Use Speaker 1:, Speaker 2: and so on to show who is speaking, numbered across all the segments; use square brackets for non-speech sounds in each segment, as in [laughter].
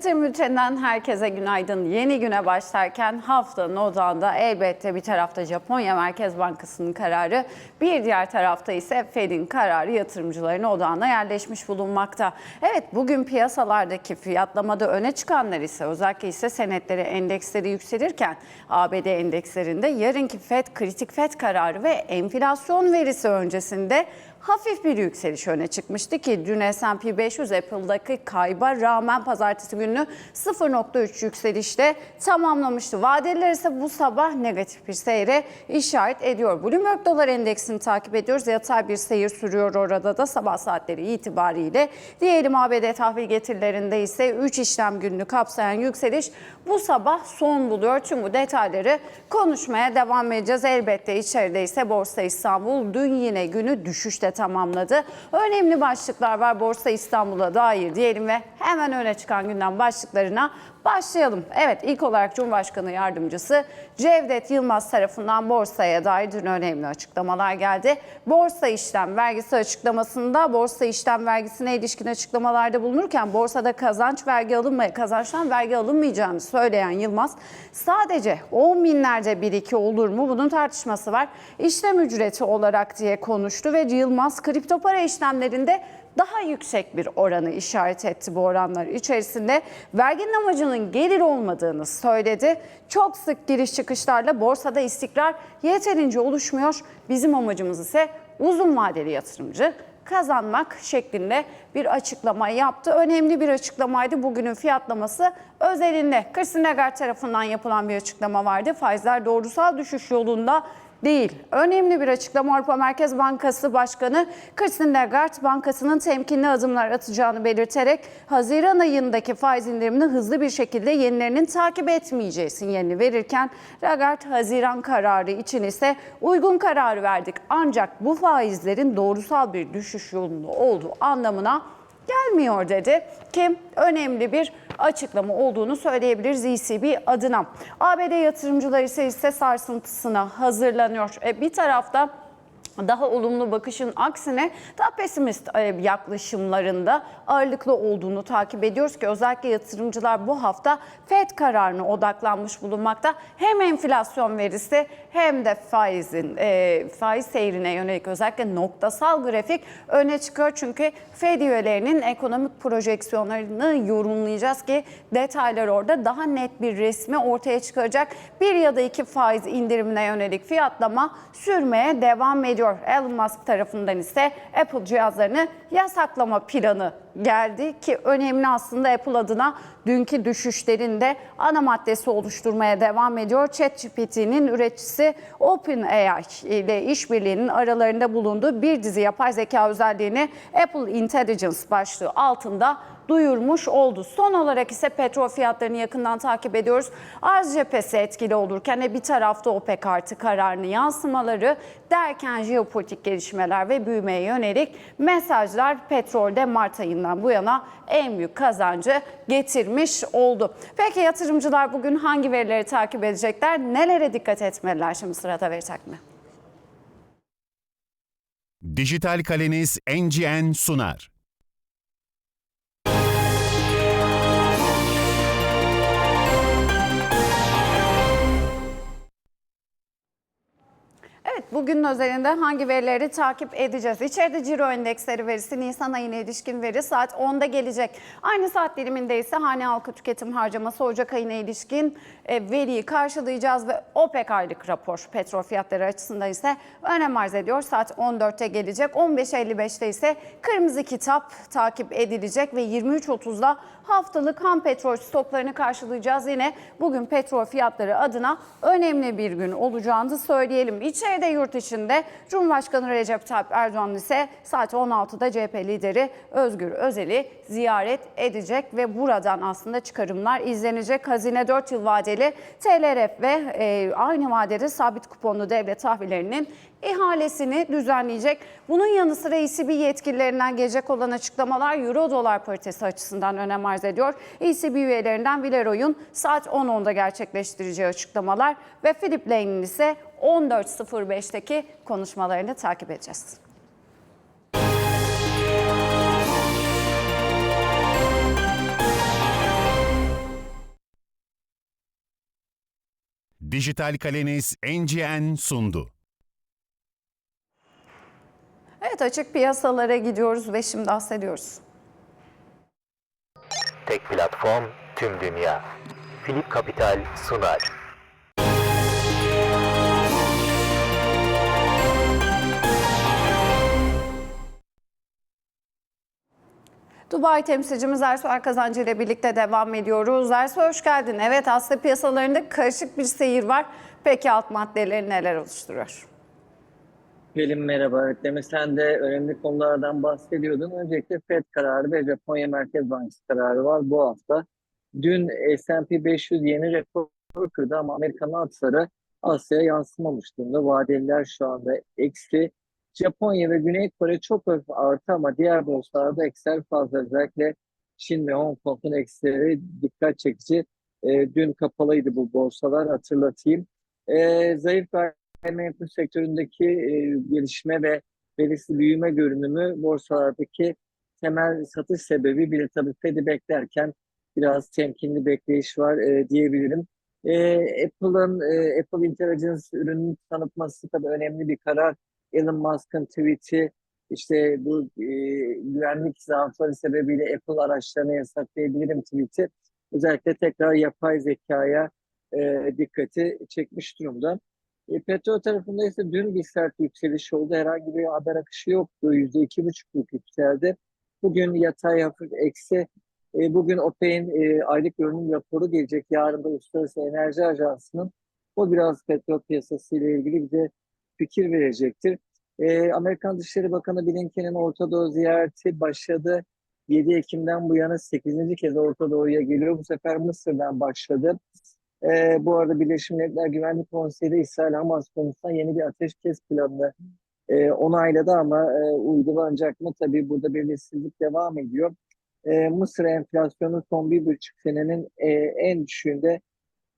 Speaker 1: Yatırım Bülteni'nden herkese günaydın. Yeni güne başlarken haftanın odağında elbette bir tarafta Japonya Merkez Bankası'nın kararı, bir diğer tarafta ise Fed'in kararı yatırımcıların odağına yerleşmiş bulunmakta. Evet bugün piyasalardaki fiyatlamada öne çıkanlar ise özellikle ise senetleri endeksleri yükselirken ABD endekslerinde yarınki Fed kritik Fed kararı ve enflasyon verisi öncesinde hafif bir yükseliş öne çıkmıştı ki dün S&P 500 Apple'daki kayba rağmen pazartesi günü 0.3 yükselişte tamamlamıştı. Vadeliler ise bu sabah negatif bir seyre işaret ediyor. Bloomberg Dolar Endeksini takip ediyoruz. Yatay bir seyir sürüyor orada da sabah saatleri itibariyle. Diyelim ABD tahvil getirilerinde ise 3 işlem gününü kapsayan yükseliş bu sabah son buluyor. Tüm bu detayları konuşmaya devam edeceğiz. Elbette içeride ise Borsa İstanbul dün yine günü düşüşte tamamladı. Önemli başlıklar var Borsa İstanbul'a dair diyelim ve hemen öne çıkan gündem başlıklarına başlayalım. Evet ilk olarak Cumhurbaşkanı Yardımcısı Cevdet Yılmaz tarafından borsaya dair dün önemli açıklamalar geldi. Borsa işlem vergisi açıklamasında borsa işlem vergisine ilişkin açıklamalarda bulunurken borsada kazanç vergi alınmaya, kazançtan vergi alınmayacağını söyleyen Yılmaz sadece 10 binlerce bir iki olur mu bunun tartışması var. İşlem ücreti olarak diye konuştu ve Yılmaz kripto para işlemlerinde daha yüksek bir oranı işaret etti bu oranlar içerisinde. Verginin amacının gelir olmadığını söyledi. Çok sık giriş çıkışlarla borsada istikrar yeterince oluşmuyor. Bizim amacımız ise uzun vadeli yatırımcı kazanmak şeklinde bir açıklama yaptı. Önemli bir açıklamaydı bugünün fiyatlaması özelinde. Christine Lagarde tarafından yapılan bir açıklama vardı. Faizler doğrusal düşüş yolunda değil. Önemli bir açıklama Avrupa Merkez Bankası Başkanı Christine Lagarde bankasının temkinli adımlar atacağını belirterek Haziran ayındaki faiz indirimini hızlı bir şekilde yenilerinin takip etmeyeceği sinyalini verirken Lagarde Haziran kararı için ise uygun kararı verdik. Ancak bu faizlerin doğrusal bir düşüş yolunda olduğu anlamına gelmiyor dedi ki önemli bir açıklama olduğunu söyleyebiliriz ECB adına. ABD yatırımcıları ise hisse sarsıntısına hazırlanıyor. E, bir tarafta daha olumlu bakışın aksine daha pesimist e, yaklaşımlarında ağırlıklı olduğunu takip ediyoruz ki özellikle yatırımcılar bu hafta FED kararına odaklanmış bulunmakta. Hem enflasyon verisi hem de faizin e, faiz seyrine yönelik özellikle noktasal grafik öne çıkıyor. Çünkü FED üyelerinin ekonomik projeksiyonlarını yorumlayacağız ki detaylar orada daha net bir resmi ortaya çıkaracak. Bir ya da iki faiz indirimine yönelik fiyatlama sürmeye devam ediyor. Elon Musk tarafından ise Apple cihazlarını yasaklama planı geldi ki önemli aslında Apple adına dünkü düşüşlerinde ana maddesi oluşturmaya devam ediyor. ChatGPT'nin üreticisi OpenAI ile işbirliğinin aralarında bulunduğu bir dizi yapay zeka özelliğini Apple Intelligence başlığı altında duyurmuş oldu. Son olarak ise petrol fiyatlarını yakından takip ediyoruz. Arz cephesi etkili olurken bir tarafta OPEC artı kararını yansımaları derken jeopolitik gelişmeler ve büyümeye yönelik mesajlar petrolde Mart ayından bu yana en büyük kazancı getirmiş oldu. Peki yatırımcılar bugün hangi verileri takip edecekler? Nelere dikkat etmeliler? Şimdi sırada verecek mi?
Speaker 2: Dijital kaleniz NGN sunar.
Speaker 1: Evet bugünün özelinde hangi verileri takip edeceğiz? İçeride ciro endeksleri verisi Nisan ayına ilişkin veri saat 10'da gelecek. Aynı saat diliminde ise hane halkı tüketim harcaması Ocak ayına ilişkin e, veriyi karşılayacağız ve OPEC aylık rapor petrol fiyatları açısından ise önem arz ediyor. Saat 14'te gelecek. 15.55'te ise kırmızı kitap takip edilecek ve 23.30'da haftalık ham petrol stoklarını karşılayacağız. Yine bugün petrol fiyatları adına önemli bir gün olacağını söyleyelim. İçeride yurt içinde Cumhurbaşkanı Recep Tayyip Erdoğan ise saat 16'da CHP lideri Özgür Özel'i ziyaret edecek ve buradan aslında çıkarımlar izlenecek. Hazine 4 yıl vadeli TLRF ve e, aynı vadede sabit kuponlu devlet tahvillerinin ihalesini düzenleyecek. Bunun yanı sıra ECB yetkililerinden gelecek olan açıklamalar Euro dolar paritesi açısından önem arz ediyor. ECB üyelerinden Vileroy'un saat 10.10'da gerçekleştireceği açıklamalar ve Philip Lane'in ise 14.05'teki konuşmalarını takip edeceğiz.
Speaker 2: Dijital Kaleniz NGN sundu.
Speaker 1: Evet açık piyasalara gidiyoruz ve şimdi bahsediyoruz.
Speaker 3: Tek platform tüm dünya. Philip Capital sunar.
Speaker 1: Dubai temsilcimiz Ersoy Kazancı ile birlikte devam ediyoruz. Ersoy hoş geldin. Evet Asya piyasalarında karışık bir seyir var. Peki alt maddeleri neler oluşturuyor?
Speaker 4: Pelin merhaba. Demin sen de önemli konulardan bahsediyordun. Öncelikle FED kararı ve Japonya Merkez Bankası kararı var bu hafta. Dün S&P 500 yeni rekor kırdı ama Amerikan altları Asya'ya yansımamış durumda. Vadeliler şu anda eksi. Japonya ve Güney Kore çok hafif artı ama diğer borsalarda eksiler fazla. Özellikle Çin ve Hong Kong'un eksileri dikkat çekici. E, dün kapalıydı bu borsalar hatırlatayım. E, zayıf gayrimenkul sektöründeki e, gelişme ve belirsiz büyüme görünümü borsalardaki temel satış sebebi bir de tabii Fed'i beklerken biraz temkinli bekleyiş var e, diyebilirim. E, Apple'ın e, Apple Intelligence ürününü tanıtması tabii önemli bir karar. Elon Musk'ın tweet'i işte bu e, güvenlik zaafları sebebiyle Apple araçlarını yasaklayabilirim tweet'i özellikle tekrar yapay zekaya e, dikkati çekmiş durumda. E, petrol tarafında ise dün bir sert yükseliş oldu. Herhangi bir haber akışı yoktu. Yüzde iki buçukluk yükseldi. Bugün yatay hafif eksi. E, bugün OPEC'in e, aylık görünüm raporu gelecek. Yarın da Uluslararası Enerji Ajansı'nın o biraz petrol piyasası ile ilgili bize fikir verecektir. E, Amerikan Dışişleri Bakanı Blinken'in Orta Doğu ziyareti başladı. 7 Ekim'den bu yana 8. kez Orta Doğu'ya geliyor. Bu sefer Mısır'dan başladı. Ee, bu arada Birleşmiş Milletler Güvenlik Konseyi de İsrail Hamas konusunda yeni bir ateşkes planını e, onayladı ama e, uygulanacak mı? Tabii burada belirsizlik devam ediyor. E, Mısır enflasyonu son bir buçuk senenin e, en düşüğünde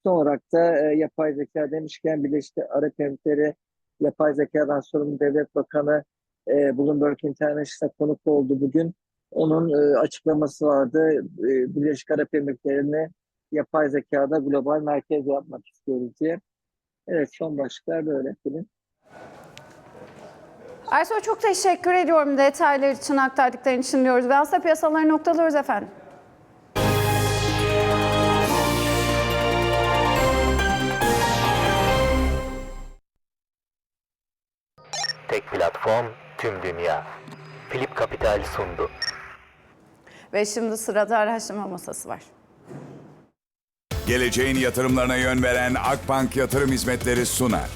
Speaker 4: son olarak da e, yapay zeka demişken Birleşik Arap Emirlikleri yapay zekadan sorumlu devlet bakanı e, Bloomberg International'a konuk oldu bugün. Onun e, açıklaması vardı. E, Birleşik Arap Emirlikleri'ne yapay zekada global merkez yapmak istiyoruz diye. Evet son başlıklar böyle Pelin.
Speaker 1: Ersoy çok teşekkür ediyorum detaylar için aktardıkların için diyoruz. Ve Asya piyasaları noktalıyoruz efendim.
Speaker 3: Tek platform tüm dünya. Philip Capital sundu.
Speaker 1: Ve şimdi sırada araştırma masası var.
Speaker 5: Geleceğin yatırımlarına yön veren Akbank Yatırım Hizmetleri sunar.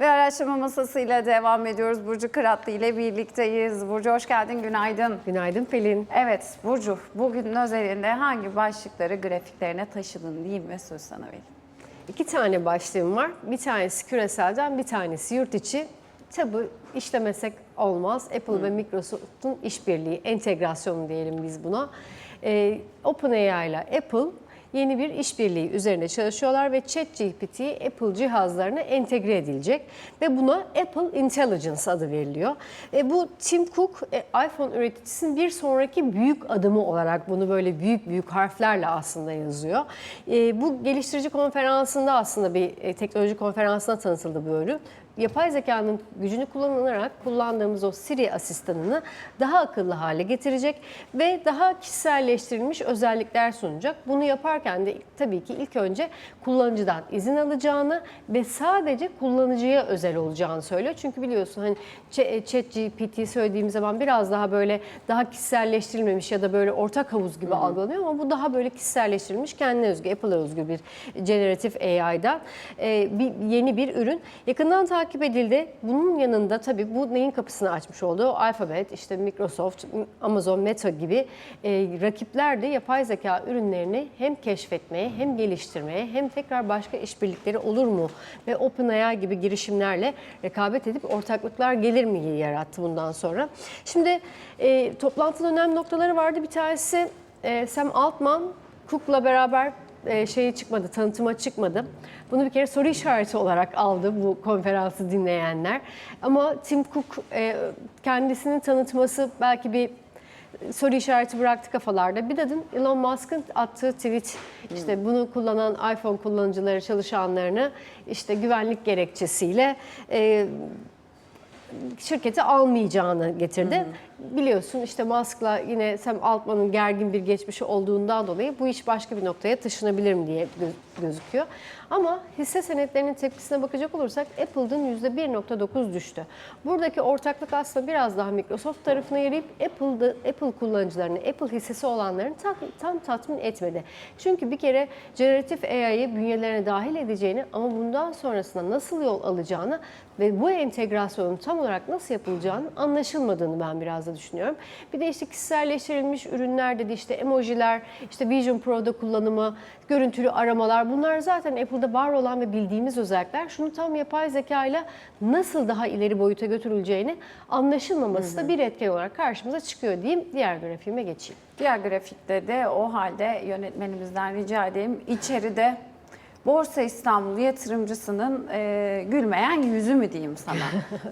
Speaker 1: Ve araştırma masasıyla devam ediyoruz. Burcu Kıratlı ile birlikteyiz. Burcu hoş geldin, günaydın.
Speaker 6: Günaydın Pelin.
Speaker 1: Evet Burcu, bugünün özelinde hangi başlıkları grafiklerine taşıdın diyeyim ve söz sana vereyim.
Speaker 6: İki tane başlığım var. Bir tanesi küreselden, bir tanesi yurt içi. Tabi işlemesek olmaz. Apple ve Microsoft'un işbirliği, entegrasyonu diyelim biz buna. Ee, OpenAI ile Apple yeni bir işbirliği üzerinde çalışıyorlar ve ChatGPT Apple cihazlarına entegre edilecek ve buna Apple Intelligence adı veriliyor. E, bu Tim Cook e, iPhone üreticisinin bir sonraki büyük adımı olarak bunu böyle büyük büyük harflerle aslında yazıyor. E, bu geliştirici konferansında aslında bir e, teknoloji konferansına tanıtıldı bu ürün yapay zekanın gücünü kullanarak kullandığımız o Siri asistanını daha akıllı hale getirecek ve daha kişiselleştirilmiş özellikler sunacak. Bunu yaparken de tabii ki ilk önce kullanıcıdan izin alacağını ve sadece kullanıcıya özel olacağını söylüyor. Çünkü biliyorsun hani Chat GPT söylediğim zaman biraz daha böyle daha kişiselleştirilmemiş ya da böyle ortak havuz gibi algılanıyor ama bu daha böyle kişiselleştirilmiş kendine özgü, Apple'a özgü bir generatif AI'dan e, bir yeni bir ürün. Yakından takip edildi. Bunun yanında tabii bu neyin kapısını açmış oldu? Alphabet, işte Microsoft, Amazon, Meta gibi e, rakipler de yapay zeka ürünlerini hem keşfetmeye hem geliştirmeye hem tekrar başka işbirlikleri olur mu ve OpenAI gibi girişimlerle rekabet edip ortaklıklar gelir mi yarattı bundan sonra. Şimdi e, toplantının önemli noktaları vardı. Bir tanesi e, Sam Altman, Cook'la beraber e, şeye çıkmadı, tanıtıma çıkmadı. Bunu bir kere soru işareti olarak aldı bu konferansı dinleyenler. Ama Tim Cook e, kendisinin tanıtması belki bir soru işareti bıraktı kafalarda. Bir de dün Elon Musk'ın attığı tweet işte bunu kullanan iPhone kullanıcıları çalışanlarını işte güvenlik gerekçesiyle e, şirketi almayacağını getirdi. Biliyorsun işte Musk'la yine Sam Altman'ın gergin bir geçmişi olduğundan dolayı bu iş başka bir noktaya taşınabilir mi diye gö- gözüküyor. Ama hisse senetlerinin tepkisine bakacak olursak Apple'ın %1.9 düştü. Buradaki ortaklık aslında biraz daha Microsoft tarafına yarayıp Apple'da, Apple kullanıcılarını, Apple hissesi olanların tam, tam tatmin etmedi. Çünkü bir kere generatif AI'yi bünyelerine dahil edeceğini ama bundan sonrasında nasıl yol alacağını ve bu entegrasyonun tam olarak nasıl yapılacağını anlaşılmadığını ben biraz da düşünüyorum. Bir de işte kişiselleştirilmiş ürünler dedi işte emojiler, işte Vision Pro'da kullanımı, görüntülü aramalar bunlar zaten Apple'da var olan ve bildiğimiz özellikler. Şunu tam yapay zeka ile nasıl daha ileri boyuta götürüleceğini anlaşılmaması da bir etken olarak karşımıza çıkıyor diyeyim. Diğer grafiğime geçeyim.
Speaker 1: Diğer grafikte de o halde yönetmenimizden rica edeyim. İçeride Borsa İstanbul yatırımcısının e, gülmeyen yüzü mü diyeyim sana.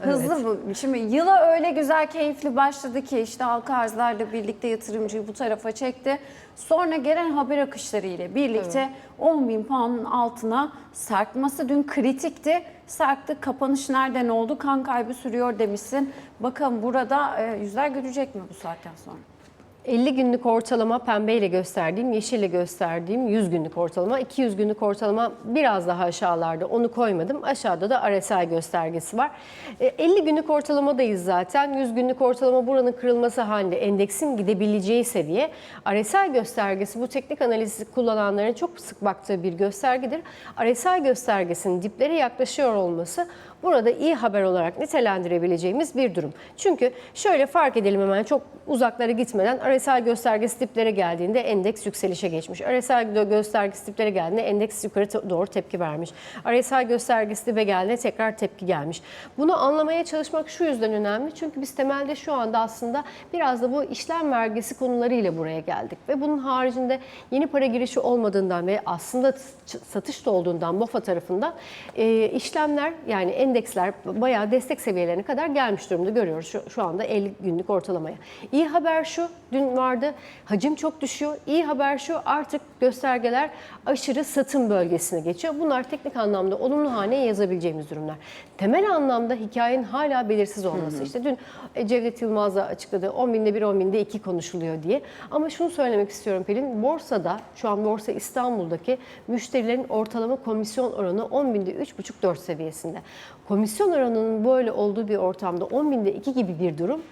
Speaker 1: [laughs] Hızlı bu. Şimdi yıla öyle güzel keyifli başladı ki işte halka arzlarla birlikte yatırımcıyı bu tarafa çekti. Sonra gelen haber akışları ile birlikte 10 bin puanın altına sarkması dün kritikti. Sarktı. Kapanış nereden oldu? Kan kaybı sürüyor demişsin. Bakın burada e, yüzler gülecek mi bu saatten sonra?
Speaker 6: 50 günlük ortalama pembeyle gösterdiğim, yeşille gösterdiğim 100 günlük ortalama. 200 günlük ortalama biraz daha aşağılarda onu koymadım. Aşağıda da RSI göstergesi var. E, 50 günlük ortalamadayız zaten. 100 günlük ortalama buranın kırılması halinde endeksin gidebileceği seviye. RSI göstergesi bu teknik analizi kullananların çok sık baktığı bir göstergedir. RSI göstergesinin diplere yaklaşıyor olması burada iyi haber olarak nitelendirebileceğimiz bir durum. Çünkü şöyle fark edelim hemen çok uzaklara gitmeden RSI göstergesi diplere geldiğinde endeks yükselişe geçmiş. RSI gö- göstergesi diplere geldiğinde endeks yukarı doğru tepki vermiş. RSI göstergesi dibe geldiğinde tekrar tepki gelmiş. Bunu anlamaya çalışmak şu yüzden önemli. Çünkü biz temelde şu anda aslında biraz da bu işlem vergisi konularıyla buraya geldik. Ve bunun haricinde yeni para girişi olmadığından ve aslında satış da olduğundan BOFA tarafından işlemler yani endeksler bayağı destek seviyelerine kadar gelmiş durumda görüyoruz şu, şu anda 50 günlük ortalamaya. İyi haber şu, dün vardı hacim çok düşüyor. İyi haber şu artık göstergeler aşırı satım bölgesine geçiyor. Bunlar teknik anlamda olumlu haneye yazabileceğimiz durumlar. Temel anlamda hikayenin hala belirsiz olması. İşte dün e, Cevdet Yılmaz da açıkladı 10 binde 1, 10 binde 2 konuşuluyor diye. Ama şunu söylemek istiyorum Pelin. Borsada şu an Borsa İstanbul'daki müşterilerin ortalama komisyon oranı 10 binde 3,5-4 seviyesinde. Komisyon oranının böyle olduğu bir ortamda 10 binde 2 gibi bir durum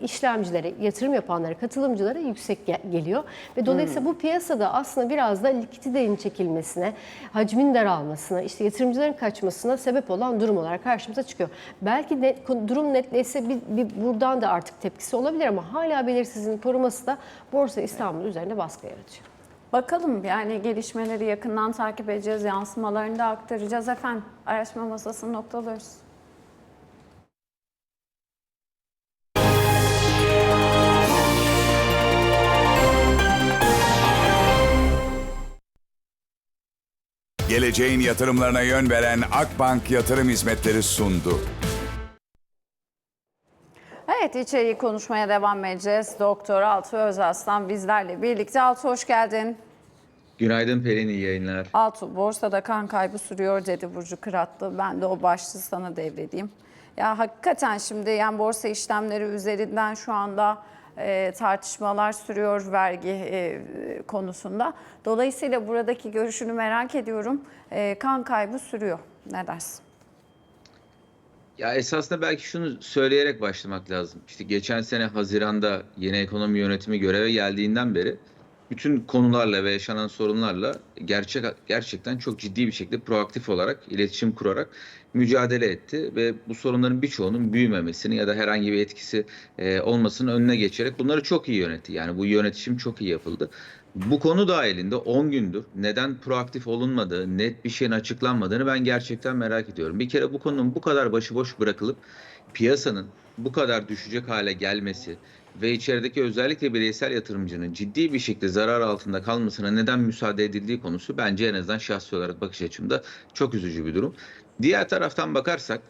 Speaker 6: işlemcilere, yatırım yapanlara, katılımcılara yüksek ge- geliyor. Ve dolayısıyla bu piyasada aslında biraz da likiditenin çekilmesine, hacmin daralmasına, işte yatırımcıların kaçmasına sebep olan durum olarak karşımıza çıkıyor. Belki net, durum netleşse bir, bir buradan da artık tepkisi olabilir ama hala belirsizliğin koruması da Borsa İstanbul üzerinde baskı yaratıyor.
Speaker 1: Bakalım yani gelişmeleri yakından takip edeceğiz, yansımalarını da aktaracağız efendim. Araştırma masasını noktalıyoruz.
Speaker 5: Geleceğin yatırımlarına yön veren Akbank Yatırım Hizmetleri sundu.
Speaker 1: Evet içeriği konuşmaya devam edeceğiz. Doktor Altı Özaslan bizlerle birlikte. Altı hoş geldin.
Speaker 7: Günaydın Pelin, iyi yayınlar.
Speaker 1: Altu borsada kan kaybı sürüyor dedi Burcu Kıratlı. Ben de o başlığı sana devredeyim. Ya hakikaten şimdi yani borsa işlemleri üzerinden şu anda e, tartışmalar sürüyor vergi e, konusunda. Dolayısıyla buradaki görüşünü merak ediyorum. E, kan kaybı sürüyor. Ne dersin?
Speaker 7: Ya esasında belki şunu söyleyerek başlamak lazım. İşte geçen sene Haziran'da yeni ekonomi yönetimi göreve geldiğinden beri bütün konularla ve yaşanan sorunlarla gerçek gerçekten çok ciddi bir şekilde proaktif olarak iletişim kurarak mücadele etti ve bu sorunların birçoğunun büyümemesini ya da herhangi bir etkisi e, olmasının önüne geçerek bunları çok iyi yönetti. Yani bu yönetişim çok iyi yapıldı. Bu konu dahilinde 10 gündür neden proaktif olunmadığı, net bir şeyin açıklanmadığını ben gerçekten merak ediyorum. Bir kere bu konunun bu kadar başıboş bırakılıp piyasanın bu kadar düşecek hale gelmesi ve içerideki özellikle bireysel yatırımcının ciddi bir şekilde zarar altında kalmasına neden müsaade edildiği konusu bence en azından şahsi olarak bakış açımda çok üzücü bir durum. Diğer taraftan bakarsak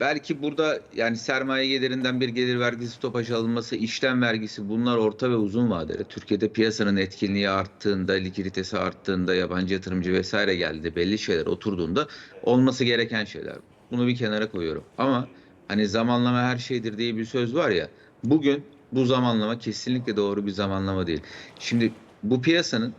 Speaker 7: belki burada yani sermaye gelirinden bir gelir vergisi stopajı alınması, işlem vergisi bunlar orta ve uzun vadeli. Türkiye'de piyasanın etkinliği arttığında, likiditesi arttığında, yabancı yatırımcı vesaire geldi, belli şeyler oturduğunda olması gereken şeyler. Bunu bir kenara koyuyorum. Ama hani zamanlama her şeydir diye bir söz var ya. Bugün bu zamanlama kesinlikle doğru bir zamanlama değil. Şimdi bu piyasanın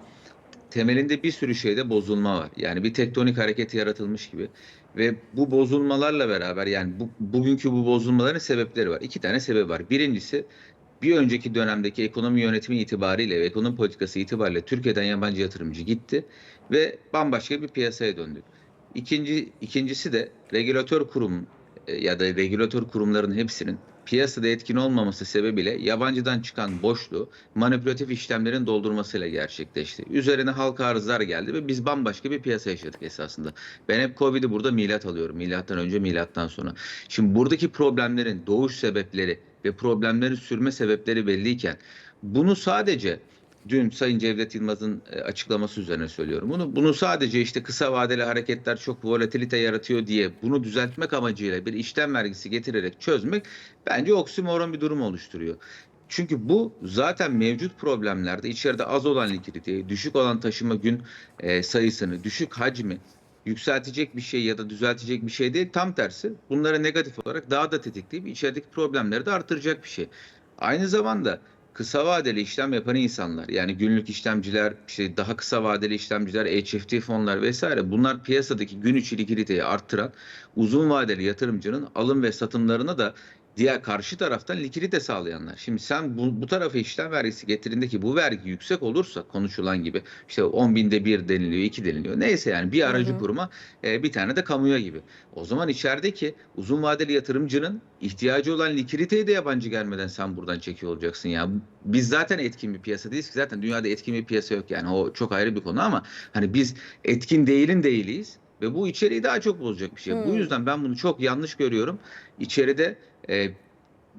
Speaker 7: temelinde bir sürü şeyde bozulma var. Yani bir tektonik hareket yaratılmış gibi. Ve bu bozulmalarla beraber yani bu, bugünkü bu bozulmaların sebepleri var. İki tane sebep var. Birincisi bir önceki dönemdeki ekonomi yönetimi itibariyle ve ekonomi politikası itibariyle Türkiye'den yabancı yatırımcı gitti ve bambaşka bir piyasaya döndük. İkinci, ikincisi de regülatör kurum e, ya da regülatör kurumların hepsinin piyasada etkin olmaması sebebiyle yabancıdan çıkan boşluğu manipülatif işlemlerin doldurmasıyla gerçekleşti. Üzerine halka arzlar geldi ve biz bambaşka bir piyasa yaşadık esasında. Ben hep Covid'i burada milat alıyorum. Milattan önce, milattan sonra. Şimdi buradaki problemlerin doğuş sebepleri ve problemlerin sürme sebepleri belliyken bunu sadece dün Sayın Cevdet Yılmaz'ın e, açıklaması üzerine söylüyorum. Bunu bunu sadece işte kısa vadeli hareketler çok volatilite yaratıyor diye bunu düzeltmek amacıyla bir işlem vergisi getirerek çözmek bence oksimoron bir durum oluşturuyor. Çünkü bu zaten mevcut problemlerde içeride az olan likiditeyi, düşük olan taşıma gün e, sayısını, düşük hacmi yükseltecek bir şey ya da düzeltecek bir şey değil. Tam tersi bunları negatif olarak daha da tetikleyip içerideki problemleri de artıracak bir şey. Aynı zamanda kısa vadeli işlem yapan insanlar yani günlük işlemciler, işte daha kısa vadeli işlemciler, HFT fonlar vesaire bunlar piyasadaki gün içi likiditeyi arttıran uzun vadeli yatırımcının alım ve satımlarına da diğer karşı taraftan likidite sağlayanlar. Şimdi sen bu, bu tarafa işlem vergisi getirdiğinde ki bu vergi yüksek olursa konuşulan gibi işte 10 binde bir deniliyor, iki deniliyor. Neyse yani bir aracı kuruma e, bir tane de kamuya gibi. O zaman içerideki uzun vadeli yatırımcının ihtiyacı olan likiditeyi de yabancı gelmeden sen buradan çekiyor olacaksın ya. Biz zaten etkin bir piyasa değiliz ki zaten dünyada etkin bir piyasa yok yani o çok ayrı bir konu ama hani biz etkin değilin değiliyiz. Ve bu içeriği daha çok bozacak bir şey. Bu yüzden ben bunu çok yanlış görüyorum. İçeride e,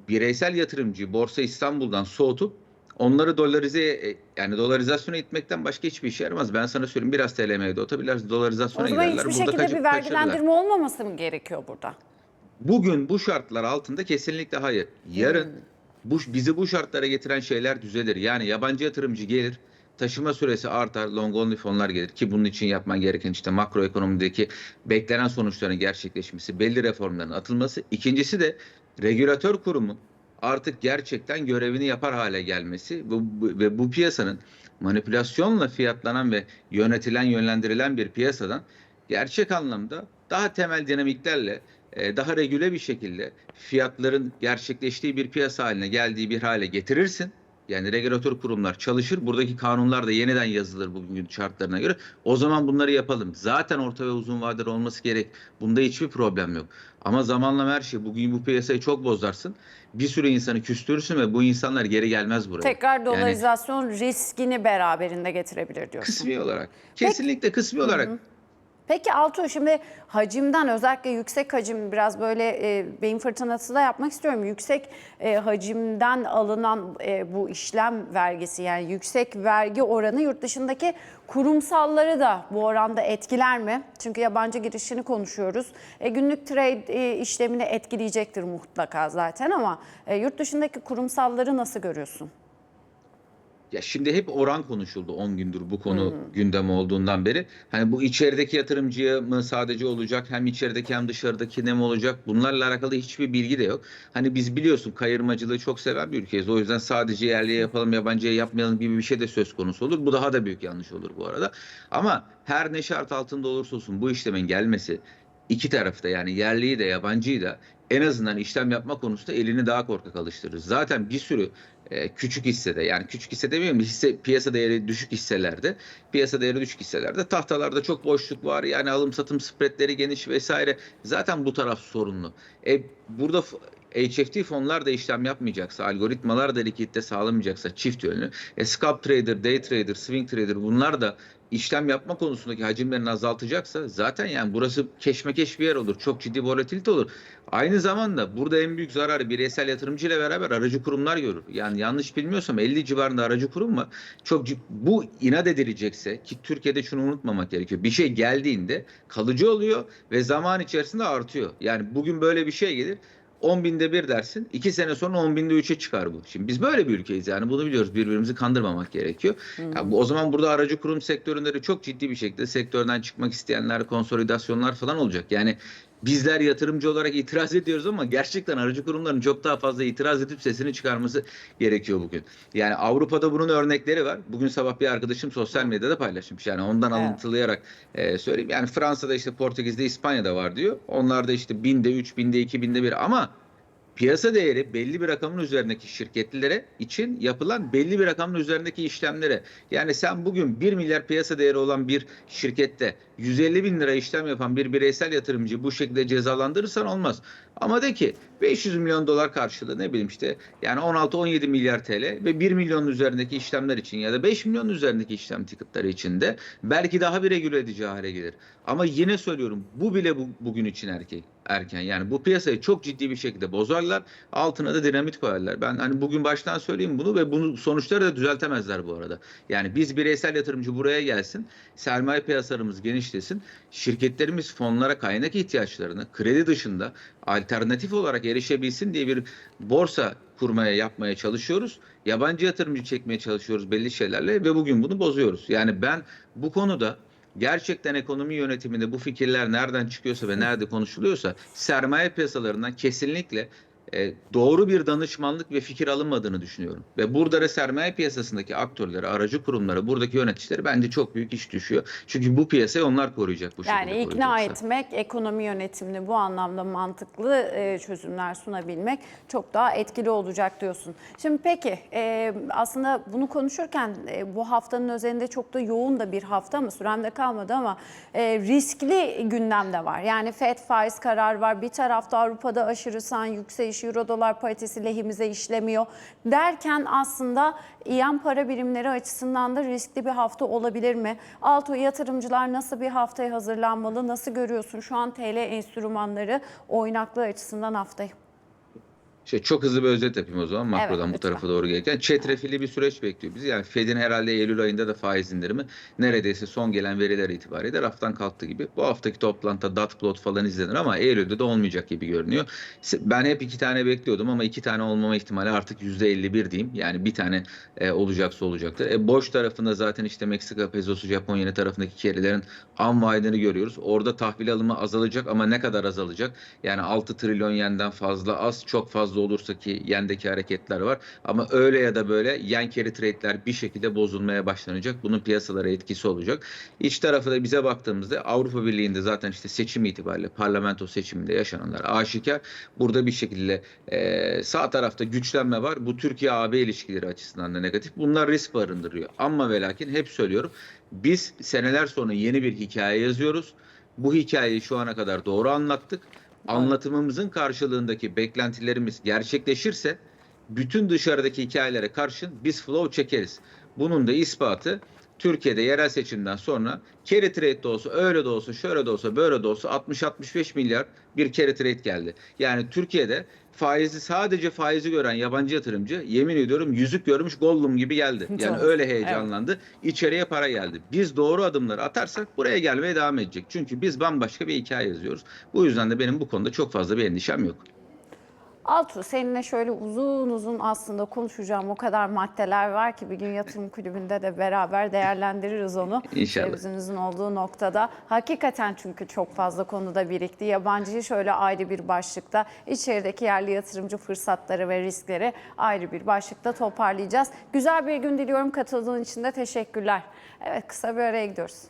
Speaker 7: bireysel yatırımcıyı Borsa İstanbul'dan soğutup onları dolarize e, yani dolarizasyona itmekten başka hiçbir işe yaramaz. Ben sana söyleyeyim biraz TL mevduata biraz dolarizasyona
Speaker 1: O zaman
Speaker 7: girerler.
Speaker 1: hiçbir
Speaker 7: Burada
Speaker 1: şekilde bir
Speaker 7: kaçırırlar.
Speaker 1: vergilendirme olmaması mı gerekiyor burada?
Speaker 7: Bugün bu şartlar altında kesinlikle hayır. Yarın bu bizi bu şartlara getiren şeyler düzelir. Yani yabancı yatırımcı gelir, taşıma süresi artar, long only fonlar gelir ki bunun için yapman gereken işte makro ekonomideki beklenen sonuçların gerçekleşmesi, belli reformların atılması. İkincisi de regülatör kurumun artık gerçekten görevini yapar hale gelmesi ve bu, piyasanın manipülasyonla fiyatlanan ve yönetilen, yönlendirilen bir piyasadan gerçek anlamda daha temel dinamiklerle e, daha regüle bir şekilde fiyatların gerçekleştiği bir piyasa haline geldiği bir hale getirirsin. Yani regülatör kurumlar çalışır. Buradaki kanunlar da yeniden yazılır bugün şartlarına göre. O zaman bunları yapalım. Zaten orta ve uzun vadeli olması gerek. Bunda hiçbir problem yok. Ama zamanla her şey. Bugün bu piyasayı çok bozarsın. Bir sürü insanı küstürürsün ve bu insanlar geri gelmez buraya.
Speaker 1: Tekrar
Speaker 7: Yani
Speaker 1: dolarizasyon riskini beraberinde getirebilir diyorsun.
Speaker 7: kısmi olarak. Kesinlikle kısmi olarak.
Speaker 1: Peki Altuğ şimdi hacimden özellikle yüksek hacim biraz böyle e, beyin fırtınası da yapmak istiyorum. Yüksek e, hacimden alınan e, bu işlem vergisi yani yüksek vergi oranı yurt dışındaki kurumsalları da bu oranda etkiler mi? Çünkü yabancı girişini konuşuyoruz. E, günlük trade e, işlemini etkileyecektir mutlaka zaten ama e, yurt dışındaki kurumsalları nasıl görüyorsun?
Speaker 7: Ya şimdi hep oran konuşuldu 10 gündür bu konu gündem olduğundan beri. Hani bu içerideki yatırımcıya mı sadece olacak hem içerideki hem dışarıdaki ne mi olacak bunlarla alakalı hiçbir bilgi de yok. Hani biz biliyorsun kayırmacılığı çok seven bir ülkeyiz. O yüzden sadece yerliye yapalım yabancıya yapmayalım gibi bir şey de söz konusu olur. Bu daha da büyük yanlış olur bu arada. Ama her ne şart altında olursa olsun bu işlemin gelmesi iki tarafta yani yerliyi de yabancıyı da en azından işlem yapma konusunda elini daha korkak alıştırır. Zaten bir sürü küçük hissede yani küçük hisse demiyorum hisse piyasa değeri düşük hisselerde piyasa değeri düşük hisselerde tahtalarda çok boşluk var yani alım satım spreadleri geniş vesaire zaten bu taraf sorunlu. E, burada HFT fonlar da işlem yapmayacaksa, algoritmalar da likidite sağlamayacaksa çift yönlü. E, scalp trader, day trader, swing trader bunlar da işlem yapma konusundaki hacimlerini azaltacaksa zaten yani burası keşmekeş bir yer olur. Çok ciddi volatilite olur. Aynı zamanda burada en büyük zararı bireysel yatırımcı ile beraber aracı kurumlar görür. Yani yanlış bilmiyorsam 50 civarında aracı kurum var. Çok bu inat edilecekse ki Türkiye'de şunu unutmamak gerekiyor. Bir şey geldiğinde kalıcı oluyor ve zaman içerisinde artıyor. Yani bugün böyle bir şey gelir. 10 binde bir dersin. 2 sene sonra 10 binde 3'e çıkar bu. Şimdi biz böyle bir ülkeyiz yani bunu biliyoruz. Birbirimizi kandırmamak gerekiyor. Ya bu, o zaman burada aracı kurum sektöründe de çok ciddi bir şekilde sektörden çıkmak isteyenler, konsolidasyonlar falan olacak. Yani bizler yatırımcı olarak itiraz ediyoruz ama gerçekten aracı kurumların çok daha fazla itiraz edip sesini çıkarması gerekiyor bugün. Yani Avrupa'da bunun örnekleri var. Bugün sabah bir arkadaşım sosyal medyada paylaşmış. Yani ondan
Speaker 1: Evet.
Speaker 7: alıntılayarak e, söyleyeyim. Yani Fransa'da işte Portekiz'de İspanya'da var diyor. Onlarda işte binde 3, binde 2, binde 1 ama piyasa değeri belli bir rakamın üzerindeki şirketlere için yapılan belli bir rakamın üzerindeki işlemlere. Yani sen bugün 1 milyar piyasa değeri olan bir şirkette 150 bin lira işlem yapan bir bireysel yatırımcı bu şekilde cezalandırırsan olmaz. Ama de ki 500 milyon dolar karşılığı ne bileyim işte yani 16-17 milyar TL ve 1 milyonun üzerindeki işlemler için ya da 5 milyonun üzerindeki işlem ticketları için de belki daha bir regüle edici hale gelir. Ama yine söylüyorum bu bile bu, bugün için erkek erken. Yani bu piyasayı çok ciddi bir şekilde bozarlar. Altına da dinamit koyarlar. Ben hani bugün baştan söyleyeyim bunu ve bunu sonuçları da düzeltemezler bu arada. Yani biz bireysel yatırımcı buraya gelsin. Sermaye piyasalarımız genişlesin. Şirketlerimiz fonlara kaynak ihtiyaçlarını kredi dışında alternatif olarak erişebilsin diye bir borsa kurmaya yapmaya çalışıyoruz. Yabancı yatırımcı çekmeye çalışıyoruz belli şeylerle ve bugün bunu bozuyoruz. Yani ben bu konuda gerçekten ekonomi yönetiminde bu fikirler nereden çıkıyorsa ve nerede konuşuluyorsa sermaye piyasalarından kesinlikle e, doğru bir danışmanlık ve fikir alınmadığını düşünüyorum. Ve burada da sermaye piyasasındaki aktörlere, aracı kurumlara, buradaki yöneticileri bence çok büyük iş düşüyor. Çünkü bu piyasayı onlar koruyacak bu şekilde.
Speaker 1: Yani ikna
Speaker 7: koruyacaksa.
Speaker 1: etmek, ekonomi yönetimini bu anlamda mantıklı e, çözümler sunabilmek çok daha etkili olacak diyorsun. Şimdi peki e, aslında bunu konuşurken e, bu haftanın özelinde çok da yoğun da bir hafta ama süremde kalmadı ama e, riskli gündem de var. Yani FED faiz kararı var. Bir tarafta Avrupa'da aşırı san yükseliş, euro dolar paritesi lehimize işlemiyor. Derken aslında İyan para birimleri açısından da riskli bir hafta olabilir mi? Alto yatırımcılar nasıl bir haftaya hazırlanmalı? Nasıl görüyorsun şu an TL enstrümanları oynaklığı açısından haftayı?
Speaker 7: Şey, çok hızlı bir özet yapayım o zaman makrodan
Speaker 1: Evet,
Speaker 7: bu
Speaker 1: lütfen.
Speaker 7: tarafa doğru gelirken. Çetrefilli bir süreç bekliyor bizi. Yani Fed'in herhalde Eylül ayında da faiz indirimi neredeyse son gelen veriler itibariyle raftan kalktı gibi. Bu haftaki toplantıda dot plot falan izlenir ama Eylül'de de olmayacak gibi görünüyor. Ben hep iki tane bekliyordum ama iki tane olmama ihtimali artık %51 diyeyim. Yani bir tane e, olacaksa olacaktır. E, boş tarafında zaten işte Meksika pezosu, Japon yeni tarafındaki kerilerin vaadini görüyoruz. Orada tahvil alımı azalacak ama ne kadar azalacak? Yani 6 trilyon yenden fazla az, çok fazla olursa ki yendeki hareketler var. Ama öyle ya da böyle yen carry trade'ler bir şekilde bozulmaya başlanacak. Bunun piyasalara etkisi olacak. İç tarafı da bize baktığımızda Avrupa Birliği'nde zaten işte seçim itibariyle parlamento seçiminde yaşananlar aşikar. Burada bir şekilde e, sağ tarafta güçlenme var. Bu Türkiye-AB ilişkileri açısından da negatif. Bunlar risk barındırıyor. Ama ve lakin hep söylüyorum. Biz seneler sonra yeni bir hikaye yazıyoruz. Bu hikayeyi şu ana kadar doğru anlattık. Anlatımımızın karşılığındaki beklentilerimiz gerçekleşirse bütün dışarıdaki hikayelere karşın biz flow çekeriz. Bunun da ispatı Türkiye'de yerel seçimden sonra carry trade de olsa öyle de olsa şöyle de olsa böyle de olsa 60-65 milyar bir carry trade geldi. Yani Türkiye'de faizi sadece faizi gören yabancı yatırımcı yemin ediyorum yüzük görmüş Gollum gibi geldi. [laughs] Yani öyle heyecanlandı. İçeriye para geldi. Biz doğru adımları atarsak buraya gelmeye devam edecek. Çünkü biz bambaşka bir hikaye yazıyoruz. Bu yüzden de benim bu konuda çok fazla bir endişem yok.
Speaker 1: Altuğ seninle şöyle uzun uzun aslında konuşacağım o kadar maddeler var ki bir gün yatırım kulübünde de beraber değerlendiririz onu.
Speaker 7: İnşallah.
Speaker 1: Televizyonunuzun olduğu noktada. Hakikaten çünkü çok fazla konuda birikti. Yabancıyı şöyle ayrı bir başlıkta, içerideki yerli yatırımcı fırsatları ve riskleri ayrı bir başlıkta toparlayacağız. Güzel bir gün diliyorum. Katıldığın için de teşekkürler. Evet kısa bir araya gidiyoruz.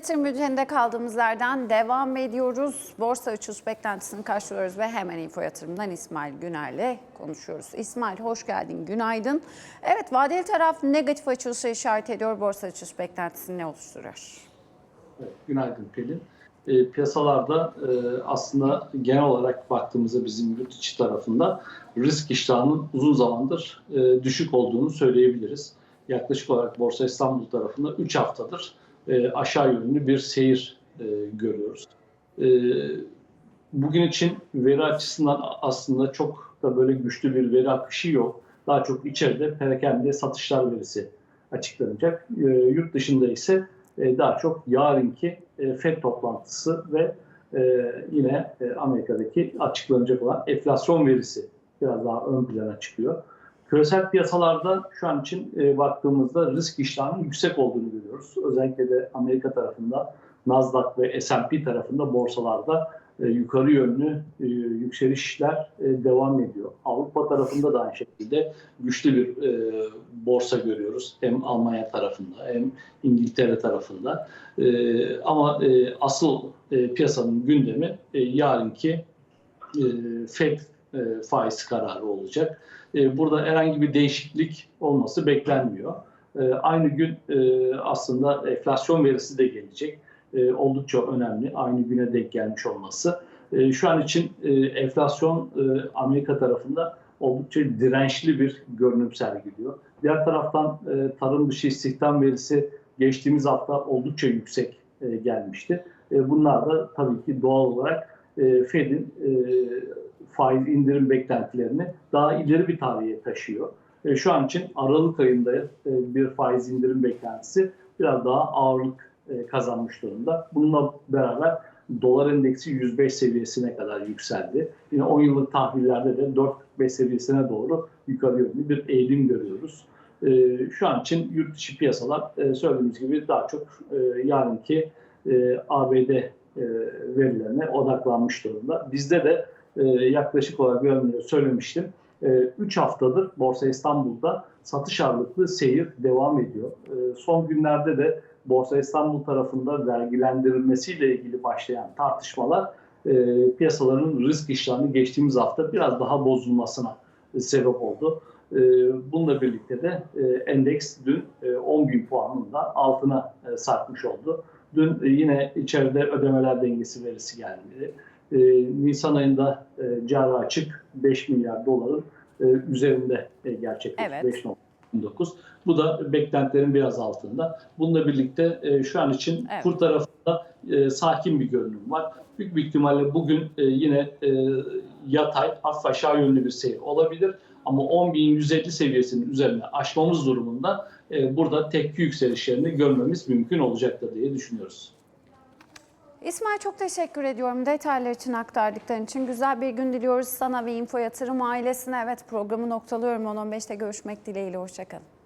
Speaker 1: Yatırım bülteninde kaldığımız yerden devam ediyoruz. Borsa açılış beklentisini karşılıyoruz ve hemen info yatırımdan İsmail Güner'le konuşuyoruz. İsmail hoş geldin, günaydın. Evet vadeli taraf negatif açılışa işaret ediyor. Borsa açılış beklentisini ne oluşturuyor?
Speaker 8: Evet, Günaydın Pelin. E, piyasalarda e, aslında genel olarak baktığımızda bizim yurt içi tarafında risk iştahının uzun zamandır e, düşük olduğunu söyleyebiliriz. Yaklaşık olarak Borsa İstanbul tarafında 3 haftadır e, aşağı yönlü bir seyir e, görüyoruz. E, bugün için veri açısından aslında çok da böyle güçlü bir veri akışı yok. Daha çok içeride perakende satışlar verisi açıklanacak. E, yurt dışında ise e, daha çok yarınki e, FED toplantısı ve e, yine e, Amerika'daki açıklanacak olan enflasyon verisi biraz daha ön plana çıkıyor. Küresel piyasalarda şu an için e, baktığımızda risk iştahının yüksek olduğunu görüyoruz. Özellikle de Amerika tarafında Nasdaq ve S&P tarafında borsalarda e, yukarı yönlü e, yükselişler e, devam ediyor. Avrupa tarafında da aynı şekilde güçlü bir e, borsa görüyoruz. Hem Almanya tarafında hem İngiltere tarafında. E, ama e, asıl e, piyasanın gündemi e, yarınki e, FED e, faiz kararı olacak. E, burada herhangi bir değişiklik olması beklenmiyor. E, aynı gün e, aslında enflasyon verisi de gelecek. E, oldukça önemli. Aynı güne denk gelmiş olması. E, şu an için e, enflasyon e, Amerika tarafında oldukça dirençli bir görünüm sergiliyor. Diğer taraftan e, tarım dışı istihdam verisi geçtiğimiz hafta oldukça yüksek e, gelmişti. E, bunlar da tabii ki doğal olarak e, Fed'in e, faiz indirim beklentilerini daha ileri bir tarihe taşıyor. E, şu an için Aralık ayında e, bir faiz indirim beklentisi biraz daha ağırlık e, kazanmış durumda. Bununla beraber dolar endeksi 105 seviyesine kadar yükseldi. Yine 10 yıllık tahvillerde de 4.5 seviyesine doğru yukarı yönlü bir eğilim görüyoruz. E, şu an için yurt dışı piyasalar e, söylediğimiz gibi daha çok e, yarınki e, ABD e, verilerine odaklanmış durumda. Bizde de e, yaklaşık olarak bir söylemiştim. 3 haftadır Borsa İstanbul'da satış ağırlıklı seyir devam ediyor. E, son günlerde de Borsa İstanbul tarafında vergilendirilmesiyle ilgili başlayan tartışmalar e, piyasaların risk iştahını geçtiğimiz hafta biraz daha bozulmasına e, sebep oldu. E, bununla birlikte de e, endeks dün e, 10 bin puanın da altına e, sarkmış oldu. Dün e, yine içeride ödemeler dengesi verisi geldi. E, Nisan ayında e, cari açık 5 milyar doların e, üzerinde e, gerçekleşti.
Speaker 1: Evet.
Speaker 8: 5.9. Bu da beklentilerin biraz altında. Bununla birlikte e, şu an için
Speaker 1: Evet.
Speaker 8: kur tarafında e, sakin bir görünüm var. Büyük bir ihtimalle bugün e, yine e, yatay, hafif aşağı yönlü bir seyir olabilir. Ama 10.150 seviyesinin üzerine aşmamız durumunda e, burada tekki yükselişlerini görmemiz mümkün olacaktır diye düşünüyoruz.
Speaker 1: İsmail çok teşekkür ediyorum detaylar için aktardıkların için. Güzel bir gün diliyoruz sana ve Info Yatırım ailesine. Evet programı noktalıyorum 10-15'te görüşmek dileğiyle. Hoşçakalın.